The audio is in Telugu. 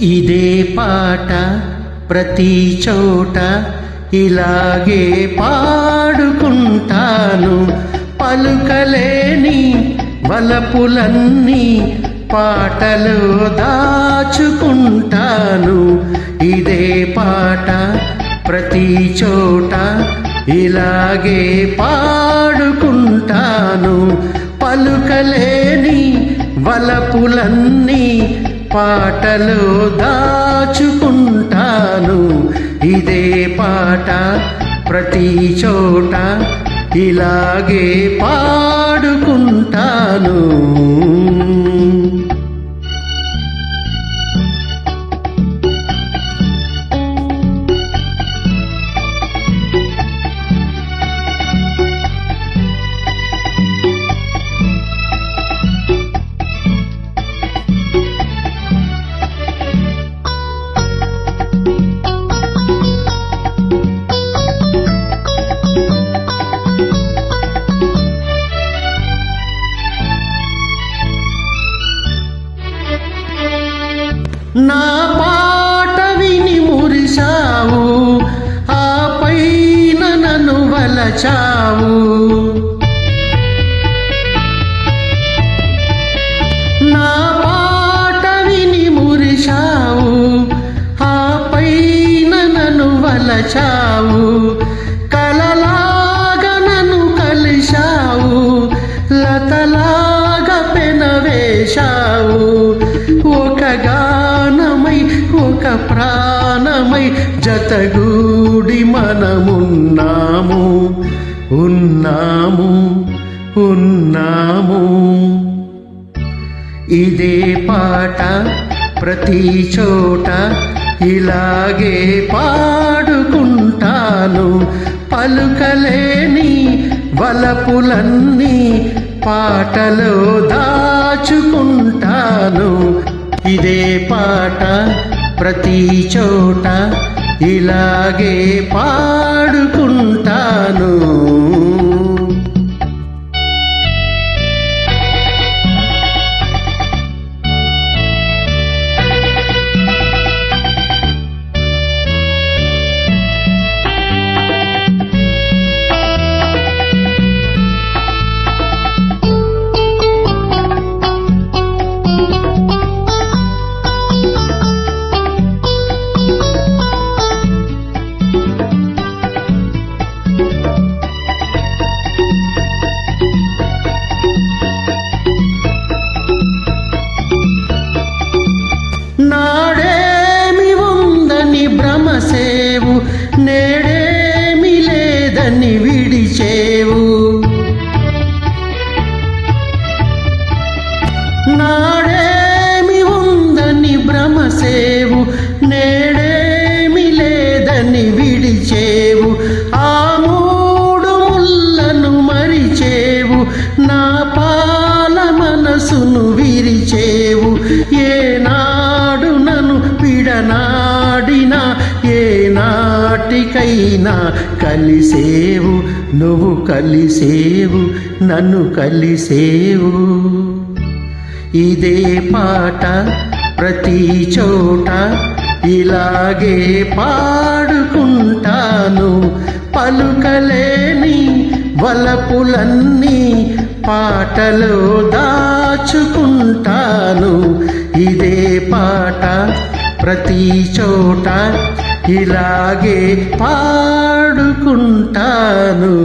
ఇదే పాట ప్రతి చోట ఇలాగే పాడుకుంటాను. పలుకలేని వలపులన్నీ పాటలు దాచుకుంటాను. ఇదే పాట ప్రతి చోట ఇలాగే పాడుకుంటాను. పలుకలేని వలపులన్నీ పాటలో దాచుకుంటాను. ఇదే పాట ప్రతి చోట ఇలాగే పాడుకుంటాను. నా పాట విని మురిశావు ఆ పైన నన్ను వలచావు. ప్రాణమై జతగూడి మనమున్నాము. ఉన్నాము ఉన్నాము. ఇదే పాట ప్రతి చోట ఇలాగే పాడుకుంటాను. పలుకలేని వలపులన్నీ పాటలో దాచుకుంటాను. ఇదే పాట ప్రతి చోట ఇలాగే పాడుకుంటాను. నాడేమి ఉందని భ్రమసేవు నేడేమి లేదని విడిచేవు. నాడేమి ఉందని భ్రమసేవు నేడేమి లేదని విడిచేవు. ఆ మూడు ముళ్ళను మరిచేవు నా పాల మనసును విరిచేవు. ఏ ఏ నాటికైనా కలిసేవు నువ్వు కలిసేవు నన్ను కలిసేవు. ఇదే పాట ప్రతి చోట ఇలాగే పాడుకుంటాను. పలుకలేని వలపులన్నీ పాటలో దాచుకుంటాను. ఇదే పాట ప్రతి చోట ఇలాగే పాడుకుంటాను.